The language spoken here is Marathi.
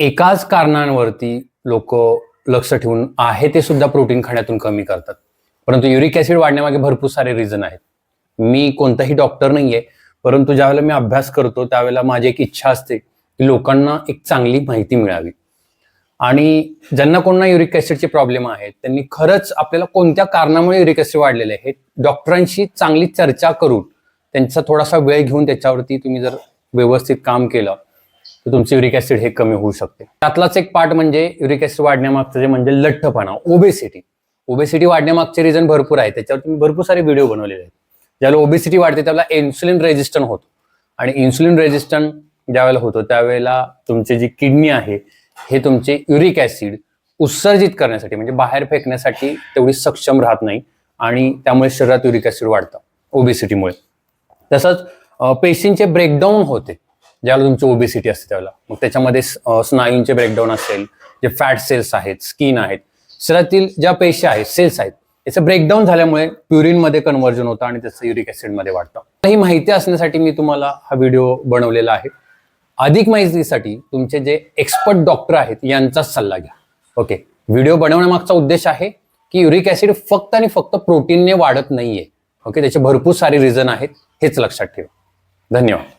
एकाच कारणांवरती लोक लक्ष ठेवून आहे ते सुद्धा प्रोटीन खाण्यातून कमी करतात. परंतु युरिक ऍसिड वाढण्यामागे भरपूर सारे रिझन आहेत. मी कोणताही डॉक्टर नाहीये परंतु ज्यावेळेला मी अभ्यास करतो त्यावेळेला माझी एक इच्छा असते की लोकांना एक चांगली माहिती मिळावी. आणि ज्यांना कोणा युरिक ऍसिडचे प्रॉब्लेम आहेत त्यांनी खरंच आपल्याला कोणत्या कारणामुळे युरिक ऍसिड वाढलेले आहे हे डॉक्टरांशी चांगली चर्चा करून त्यांचा थोडासा वेळ घेऊन त्याच्यावरती तुम्ही जर व्यवस्थित काम केलं तर तुमचे युरिक ऍसिड हे कमी होऊ शकते. त्यातलाच एक पार्ट म्हणजे युरिक ऍसिड वाढण्यामागचं जे म्हणजे लठ्ठपणा ओबेसिटी ओबेसिटी वाढण्यामागचे रिझन भरपूर आहे त्याच्यावर तुम्ही भरपूर सारे व्हिडिओ बनवलेले आहेत. ज्यावेळेला ओबेसिटी वाढते त्याला इन्सुलिन रेजिस्टंट होतो. आणि इन्सुलिन रेजिस्टंट ज्यावेळेला होतो त्यावेळेला तुमची जी किडनी आहे हे तुमचे युरिक ऍसिड उत्सर्जित करण्यासाठी म्हणजे बाहेर फेकण्यासाठी तेवढी सक्षम राहत नाही. आणि त्यामुळे शरीरात युरिक ऍसिड वाढतं ओबेसिटीमुळे तसंच पेशींचे ब्रेकडाऊन होते. ज्यावेळेला तुमची ओबेसिटी असते त्यावेळेला मग त्याच्यामध्ये स्नायूंचे ब्रेकडाऊन असेल जे फॅट सेल्स आहेत स्किन आहेत शरीरातील ज्या पेशी आहेत सेल्स आहेत याचं ब्रेकडाऊन झाल्यामुळे प्युरिनमध्ये कन्व्हर्जन होतं आणि त्याचं युरिक ऍसिडमध्ये वाढतं. ही माहिती असण्यासाठी मी तुम्हाला हा व्हिडिओ बनवलेला आहे. अधिक माहितीसाठी तुमचे जे एक्सपर्ट डॉक्टर आहेत यांचाच सल्ला घ्या. ओके व्हिडिओ बनवण्यामागचा उद्देश आहे की युरिक ऍसिड फक्त आणि फक्त प्रोटीनने वाढत नाहीये. ओके त्याचे भरपूर सारे रिझन आहेत. हेच लक्षात ठेवा. धन्यवाद.